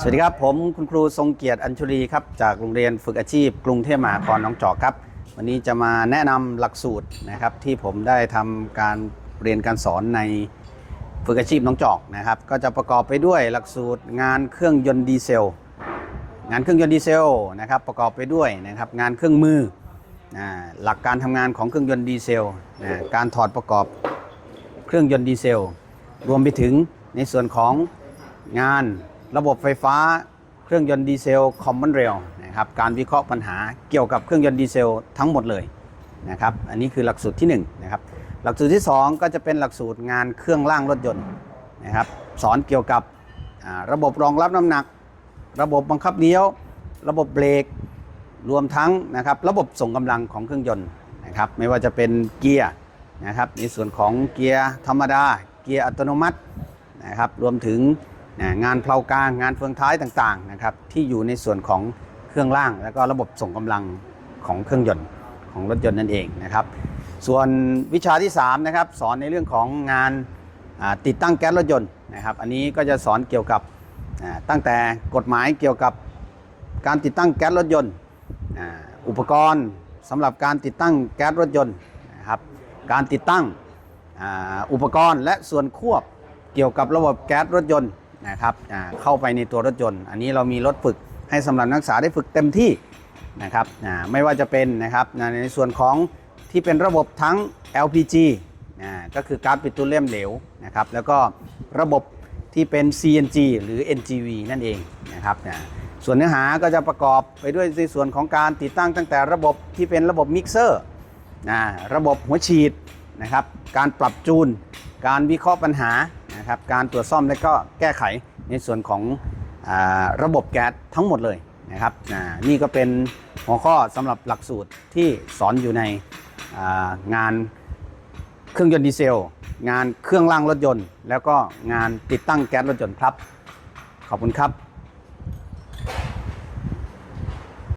สวัสดีครับ ผมคุณครูทรงเกียรติอัญชุรีครับจากโรงเรียนฝึกอาชีพ กรุงเทพมหานครน้องจอกครับ วันนี้จะมาแนะนำหลักสูตรนะครับที่ผมได้ทำการเรียนการสอนในฝึกอาชีพน้องจอกนะครับก็จะประกอบไปด้วยหลักสูตรงานเครื่องยนต์ดีเซล งานเครื่องยนต์ดีเซลนะครับประกอบไปด้วยนะครับงานเครื่องมือหลักการทำงานของเครื่องยนต์ดีเซลการถอดประกอบเครื่องยนต์ดีเซล รวมไปถึงในส่วนของงาน ระบบไฟฟ้าเครื่องยนต์ดีเซลคอมมอนเรลนะครับการวิเคราะห์ปัญหาเกี่ยวกับเครื่องยนต์ดีเซลทั้งหมดเลยนะครับอันนี้คือหลักสูตรที่1นะครับหลักสูตรที่ 2 ก็จะเป็นหลักสูตรงานเครื่องล่างรถยนต์นะครับสอนเกี่ยวกับระบบรองรับน้ำหนัก ระบบบังคับเลี้ยว ระบบเบรกรวมทั้งนะครับระบบส่งกำลังของเครื่องยนต์นะครับไม่ว่าจะเป็นเกียร์นะครับในส่วนของเกียร์ธรรมดา เกียร์อัตโนมัตินะครับรวมถึง นะงานเพลากลางงานเฟืองท้ายต่างๆนะครับที่อยู่ในส่วนของเครื่องล่าง แล้วก็ระบบส่งกำลังของเครื่องยนต์ของรถยนต์นั่นเองนะครับ ส่วนวิชาที่3นะครับสอนในเรื่องของงานติดตั้งแก๊สรถยนต์นะครับ อันนี้ก็จะสอนเกี่ยวกับตั้งแต่กฎหมายเกี่ยวกับการติดตั้งแก๊สรถยนต์อุปกรณ์สำหรับการติดตั้งแก๊สรถยนต์นะครับการติดตั้งอุปกรณ์และส่วนควบเกี่ยวกับระบบแก๊สรถยนต์ นะครับเข้าไปในตัวรถยนต์ อันนี้เรามีรถฝึกให้สำหรับนักศึกษาได้ฝึกเต็มที่นะครับไม่ว่าจะเป็นนะครับในส่วนของที่เป็นระบบทั้ง LPG ก็คือก๊าซปิโตรเลียมเหลวนะครับแล้วก็ระบบที่เป็น CNG หรือ NGV นั่นเองนะครับส่วนเนื้อหาก็จะประกอบไปด้วยในส่วนของการติดตั้งตั้งแต่ระบบที่เป็นระบบมิกเซอร์ระบบหัวฉีดนะครับการปรับจูน การวิเคราะห์ปัญหา นะครับการตรวจซ่อมและก็แก้ไขในส่วนของอระบบแก๊สทั้งหมดเลยนะครับนี่ก็เป็นหัวข้อสำหรับหลักสูตรที่สอนอยู่ในงานเครื่องยนต์ดีเซล งานเครื่องล่างรถยนต์ แล้วก็งานติดตั้งแก๊สรถยนต์ครับ ขอบคุณครับ